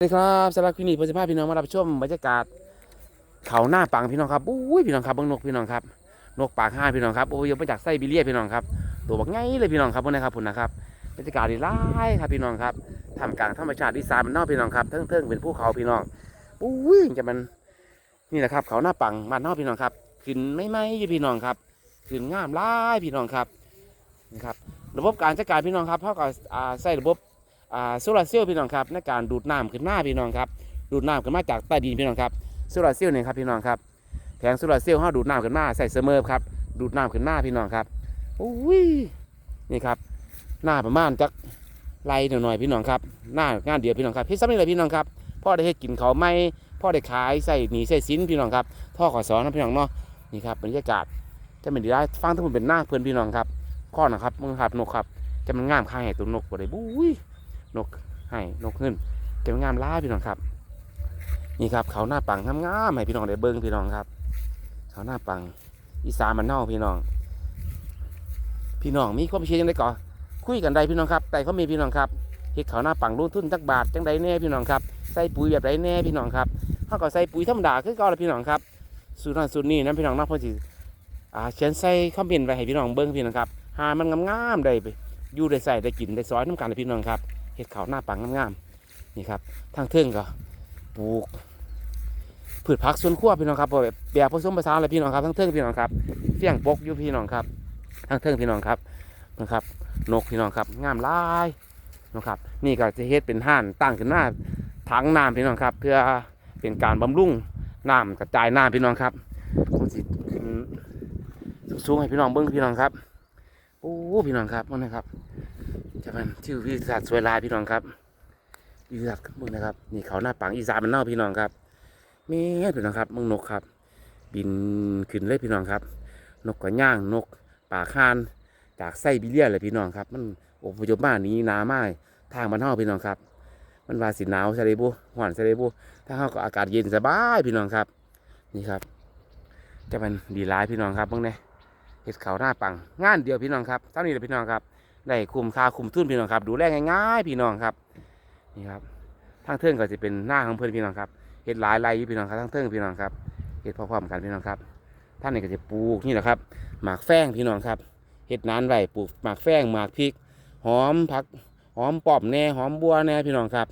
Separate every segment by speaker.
Speaker 1: สวัสดีครับสำหรับคลิปนี้ผมจะพาพี่น้องมารับชมบรรยากาศเขาหน้าปังพี่น้องครับอุ้ยพี่น้องครับบางนกพี่น้องครับนกปากห้าพี่น้องครับโอ้ยยมาจากไซบีเรียพี่น้องครับตัวบักไงเลยพี่น้องครับพวกนี้ครับพุ่นนะครับบรรยากาศดีร้ายครับพี่น้องครับทำกลางธรรมชาติดีไซน์มันนอกพี่น้องครับเทิงๆเป็นภูเขาพี่น้องอุ้ยจะมันนี่แหละครับ เขาหน้าปังมันนอกพี่น้องครับขึ้นไม่ไม่ยู่พี่น้องครับขึ้นงามร้ายพี่น้องครับนะครับ ระบบการจัดการพี่น้องครับเท่ากับอ่าใส่ระบบ โซลาร์เซลล์พี่น้องครับในการดูดน้ำขึ้นมาพี่น้องครับดูดน้ำขึ้นมาจากใต้ดินพี่น้องครับโซลาร์เซลล์เนี่ยครับพี่น้องครับแผงโซลาร์เซลล์เขาดูดน้ำขึ้นมาใส่เสมอครับดูดน้ำขึ้นมาพี่น้องครับอุ้ยนี่ครับหน้าประมาณจักไรหน่อยๆพี่น้องครับหน้างานเดียวพี่น้องครับเฮ็ดซ้ำนี่เลยพี่น้องครับพ่อได้เฮ็ดกินเขาไม่พ่อได้ขายใส่หนีใส่สินพี่น้องครับท่อขอสอนนะพี่น้องเนาะนี่ครับบรรยากาศจะเป็นดีได้ฟังทั้งหมดเป็นหน้าเพื่อนพี่น้องครับข้อนะครับมึงครับนกครับจะมันงามข้างแห่ตัวนกบ่ได้บุ้ย นกให้นกขึ้นเก็บงามล่าพี่น้องครับ นี่ครับเขาหน้าปังงามๆให้พี่น้องได้เบิ้งพี่น้องครับ เขาหน้าปังอีสานมันเน่าพี่น้อง พี่น้องมีความเชื่อยังไงก่อคุยกันได้พี่น้องครับ แต่เขามีพี่น้องครับเฮ็ดเขาหน้าปังรุ่นทุนจักบาทจังใดแน่พี่น้องครับใส่ปุ๋ยแบบใดแน่พี่น้องครับเขาก็ใส่ปุ๋ยธรรมดาคือเก่าละพี่น้องครับสูตรนั้นสูตรนี้นะพี่น้องนะเพอสิอ่าเขียนใส่คอมเมนต์ไว้ให้พี่น้องเบิ้งพี่น้องครับหามันงามๆได้ไปอยู่ได้ใส่ได้กินได้ซอยน้ำกันเลยพี่น้องครับ เห็ดเขาหน้าปังงามๆนี่ครับทางเทิงก็ปลูกพืชผักสวนครัวพี่น้องครับแบบแบบผสมผสานเลยพี่น้องครับทางเทิงพี่น้องครับเฟี้ยงปกอยู่พี่น้องครับทางเทิงพี่น้องครับนะครับ นกพี่น้องครับงามลายนะครับ นี่ก็จะเฮ็ดเป็นห้านตั้งขึ้นมาถังน้ำพี่น้องครับ เพื่อเป็นการบำรุงน้ำกระจายน้ำพี่น้องครับมันสิขึ้นสูงให้พี่น้องเบิ้งพี่น้องครับโอ้พี่น้องครับมันนะครับ จะเป็นทิววิวทัศน์สวยลายพี่น้องครับวิวทัศน์ข้างบนนะครับ นี่เขาหน้าปังอีสานมันเน่าพี่น้องครับแม่พี่น้องครับมึงนกครับ บินขึ้นเลยพี่น้องครับ นกกระย่างนกป่าคานจากไซบีเรียเลยพี่น้องครับ มันอพยพมาหนี้นาไม้ทางมันเน่าพี่น้องครับ มันว่าสิหนาวใช่ไหมบุหวานใช่ไหมบุถ้าเขาก็อากาศเย็นสบายพี่น้องครับ นี่ครับ จะเป็นดีหลายพี่น้องครับเบิ่งเนี่ยเห็ดเขาหน้าปังงานเดียวพี่น้องครับเท่านี้เลยพี่น้องครับ ได้คุมค่าคุมทุนพี่น้องครับ ดูแลง่ายๆพี่น้องครับนี่ครับทางเทิงก็จะเป็นหน้าของเพื่อนพี่น้องครับเห็ดหลายไร่พี่น้องครับทางเทิงพี่น้องครับเห็ดพร้อมๆกันพี่น้องครับท่านนี่ก็จะปลูกนี่แหละครับ หมากแฟงพี่น้องครับเห็ดนานไว้ปลูกหมากแฟงหมากพริก หอมผักหอมปอบแน่หอมบัวแน่พี่น้องครับ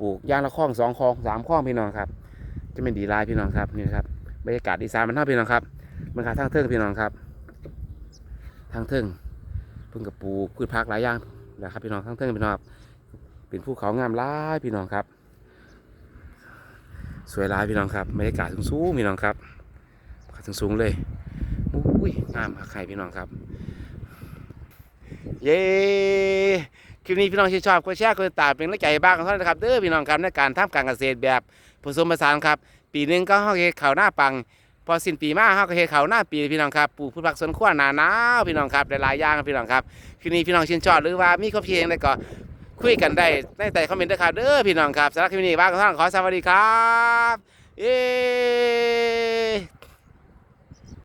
Speaker 1: ปลูกย่างละข้องสองคองสามข้องพี่น้องครับ จะเป็นดีลายพี่น้องครับนี่ครับบรรยากาศดีไซน์มันเท่าพี่น้องครับมันขาทางเทิงพี่น้องครับทางเทิง พิ่งกับปลูกพืชผักหลายอย่างนะครับพี่น้องทั้งเทิงพี่น้องเป็นภูเขางามหลายพี่น้องครับ สวยหลายพี่น้องครับบรรยากาศสูงๆพี่น้องครับขาสูงๆเลยอุ้ยงามใครพี่น้องครับเย้คลิปนี้พี่น้องที่นชอบก็แชร์กดติดตามเป็นกำลังใจบ้างกันเท่านั้นะครับเด้อพี่น้องครับในการทำการเกษตรแบบผสมผสานครับ ปีหนึงก็ห้องเฮ็ดข้าหน้าปัง พอสิ้นปีมาเฮาก็เฮ็ดข้าวหน้าปีพี่น้องครับปลูกพืชผักสวนครัวหน้าหนาวพี่น้องครับหลายๆอย่างพี่น้องครับคืนนี้พี่น้องชื่นชอบหรือว่ามีข้อเพียงใดก็คุยกันได้ในใต้คอมเมนต์ด้วยครับเด้อพี่น้องครับสำหรับคลิปนี้บ้างก็ท่านขอสวัสดีครับเอ๊